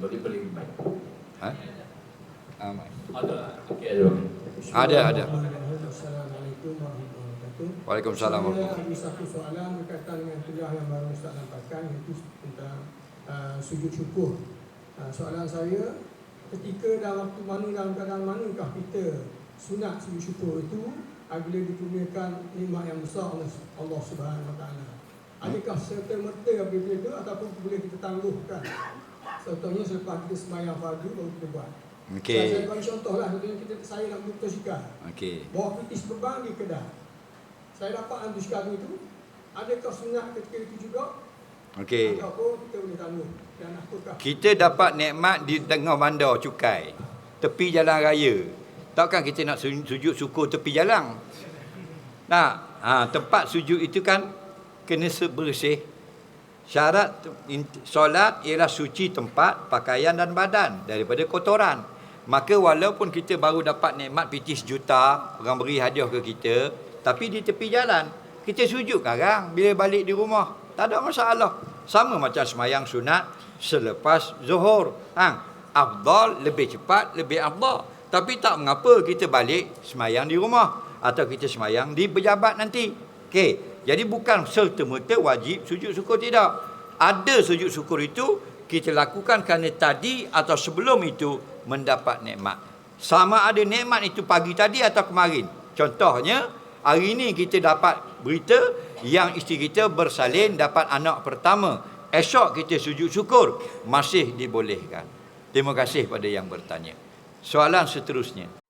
boleh boleh baik. Ha? Ah. Ada. Okey, ada. Ada, ada. Assalamualaikum warahmatullahi wabarakatuh. Waalaikumsalam warahmatullahi ada satu soalan berkaitan dengan kuliah yang baru Ustaz nampakkan iaitu tentang uh, sujud syukur. Uh, soalan saya, ketika dalam waktu mana dalam keadaan manakah kita sunat sujud syukur itu apabila dikurniakan nikmat yang besar oleh Allah Subhanahu Wa Taala. Adakah serta merta apabila itu ataupun boleh kita tangguhkan? Contohnya selepas kita semayang fardu baru kita buat. Saya, saya Okey. bagi contoh lah, contohnya kita, saya nak buka sikar. Okey. Bawa kritis beban di kedah. Saya dapat antu sekarang itu. Adakah sunat ketika itu juga? Okey. Kita? Kita dapat nikmat di tengah bandar cukai. Tepi jalan raya. Takkan kita nak su- sujud syukur tepi jalan? Nah, ha, tempat sujud itu kan kena bersih. Syarat solat ialah suci tempat, pakaian dan badan daripada kotoran. Maka walaupun kita baru dapat nikmat piti sejuta, orang beri hadiah ke kita, tapi di tepi jalan, kita sujud sekarang bila balik di rumah. Tak ada masalah. Sama macam semayang sunat selepas zuhur. Ha, afdal lebih cepat, lebih afdal. Tapi tak mengapa kita balik semayang di rumah atau kita semayang di pejabat nanti. Okey. Jadi bukan serta-merta wajib sujud syukur tidak. Ada sujud syukur itu kita lakukan kerana tadi atau sebelum itu mendapat nikmat. Sama ada nikmat itu pagi tadi atau kemarin. Contohnya, hari ini kita dapat berita yang isteri kita bersalin dapat anak pertama. Esok kita sujud syukur masih dibolehkan. Terima kasih pada yang bertanya. Soalan seterusnya.